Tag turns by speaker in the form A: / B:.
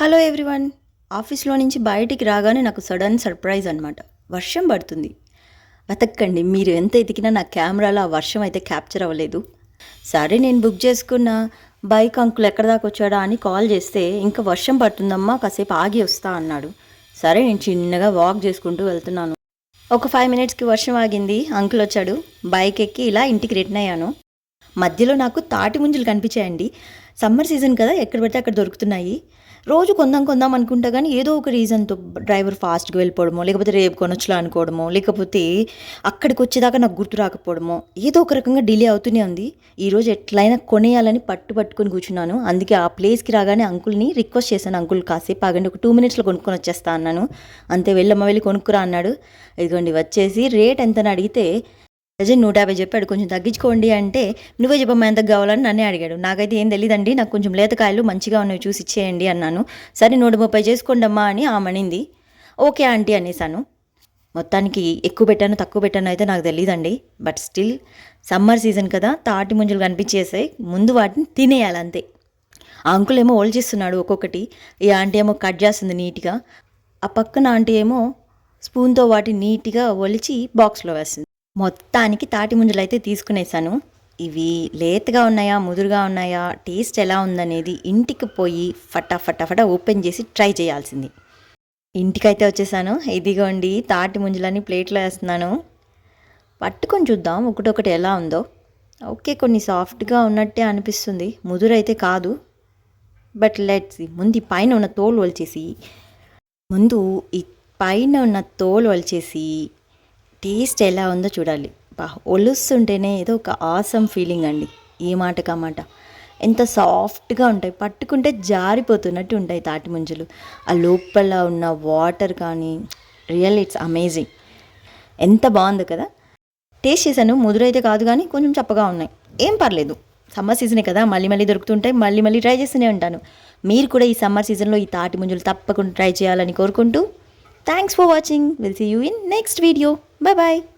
A: Hello everyone ఆఫీస్లో నుంచి బయటికి రాగానే నాకు సడన్ సర్ప్రైజ్ అనమాట వర్షం పడుతుంది. వెతక్కండి మీరు ఎంత ఎతికినా నా కెమెరాలో ఆ వర్షం అయితే క్యాప్చర్ అవ్వలేదు. సరే నేను బుక్ చేసుకున్న. బైక్ అంకుల్ ఎక్కడ దాకా వచ్చాడా అని కాల్ చేస్తే ఇంకా వర్షం పడుతుందమ్మా కాసేపు ఆగి వస్తా అన్నాడు. సరే నేను చిన్నగా వాక్ చేసుకుంటూ వెళ్తున్నాను. ఒక ఫైవ్ మినిట్స్కి వర్షం ఆగింది. అంకుల్ వచ్చాడు. బైక్ ఎక్కి ఇలా ఇంటికి రిటర్న్ అయ్యాను. మధ్యలో నాకు తాటి ముంజలు కనిపించాయండి. సమ్మర్ సీజన్ కదా ఎక్కడ పడితే అక్కడ దొరుకుతున్నాయి. రోజు కొందాం కొందాం అనుకుంటా కానీ ఏదో ఒక రీజన్తో డ్రైవర్ ఫాస్ట్గా వెళ్ళిపోవడమో లేకపోతే రేపు కొనొచ్చులా అనుకోవడమో లేకపోతే అక్కడికి వచ్చేదాకా నాకు గుర్తు రాకపోవడమో ఏదో ఒక రకంగా డిలే అవుతూనే ఉంది. ఈరోజు ఎట్లయినా కొనేయాలని పట్టు పట్టుకొని కూర్చున్నాను. అందుకే ఆ ప్లేస్కి రాగానే అంకుల్ని రిక్వెస్ట్ చేశాను. అంకుల్ కాసేపు ఆగండి ఒక టూ మినిట్స్లో కొనుక్కొని వచ్చేస్తా అన్నాను. అంతే వెళ్ళమ్మ వెళ్ళి కొనుక్కురా అన్నాడు. ఇదిగోండి వచ్చేసి రేట్ ఎంతని అడిగితే డజన్ నూట యాభై చెప్పాడు కొంచెం తగ్గించుకోండి అంటే నువ్వే చెప్పమ్మా ఎంత కావాలని నన్నే అడిగాడు. నాకైతే ఏం తెలియదండి నాకు కొంచెం లేతకాయలు మంచిగా ఉన్నవి చూసి ఇచ్చేయండి అన్నాను. సరే నూట ముప్పై చేసుకోండమ్మా అని ఆమనింది ఓకే ఆంటీ అనేసాను. మొత్తానికి ఎక్కువ పెట్టాను తక్కువ పెట్టాను అయితే నాకు తెలియదండి బట్ స్టిల్ సమ్మర్ సీజన్ కదా తాటి ముంజలు కనిపించేసాయి. ముందు వాటిని తినేయాలి అంతే. ఆ అంకుల్ ఏమో ఓల్డ్ చేస్తున్నాడు ఒక్కొక్కటి. ఈ ఆంటీ ఏమో కట్ చేస్తుంది నీట్గా. ఆ పక్కన ఆంటీ ఏమో స్పూన్తో వాటిని నీట్గా ఒలిచి బాక్స్లో వేస్తుంది. మొత్తానికి తాటి ముంజలు అయితే తీసుకునేసాను. ఇవి లేతగా ఉన్నాయా ముదురుగా ఉన్నాయా టేస్ట్ ఎలా ఉందనేది ఇంటికి పోయి ఫటా ఓపెన్ చేసి ట్రై చేయాల్సింది. ఇంటికైతే వచ్చేసాను. ఇదిగోండి తాటి ముంజలని ప్లేట్లో వేస్తున్నాను. పట్టుకొని చూద్దాం ఒకటొకటి ఎలా ఉందో. ఓకే కొన్ని సాఫ్ట్గా ఉన్నట్టే అనిపిస్తుంది. ముదురైతే కాదు. బట్ లెట్స్ ముందు ఈ పైన ఉన్న తోలు వలిచేసి ముందు ఈ పైన ఉన్న తోలు వలిచేసి టేస్ట్ ఎలా ఉందో చూడాలి. బా ఒలుస్తుంటేనే ఏదో ఒక ఆసమ్ ఫీలింగ్ అండి. ఈ మాట మాట. ఎంత సాఫ్ట్గా ఉంటాయి. పట్టుకుంటే జారిపోతున్నట్టు ఉంటాయి తాటి ముంజలు. ఆ లోపల ఉన్న వాటర్ కానీ రియల్ ఇట్స్ అమేజింగ్ ఎంత బాగుంది కదా. టేస్ట్ చేశాను. ముదురైతే కాదు కానీ కొంచెం చప్పగా ఉన్నాయి. ఏం పర్లేదు. సమ్మర్ సీజనే కదా. మళ్ళీ మళ్ళీ దొరుకుతుంటాయి. మళ్ళీ మళ్ళీ ట్రై చేస్తూనే ఉంటాను. మీరు కూడా ఈ సమ్మర్ సీజన్లో ఈ తాటి ముంజలు తప్పకుండా ట్రై చేయాలని కోరుకుంటూ thanks for watching will see you in next video 拜拜。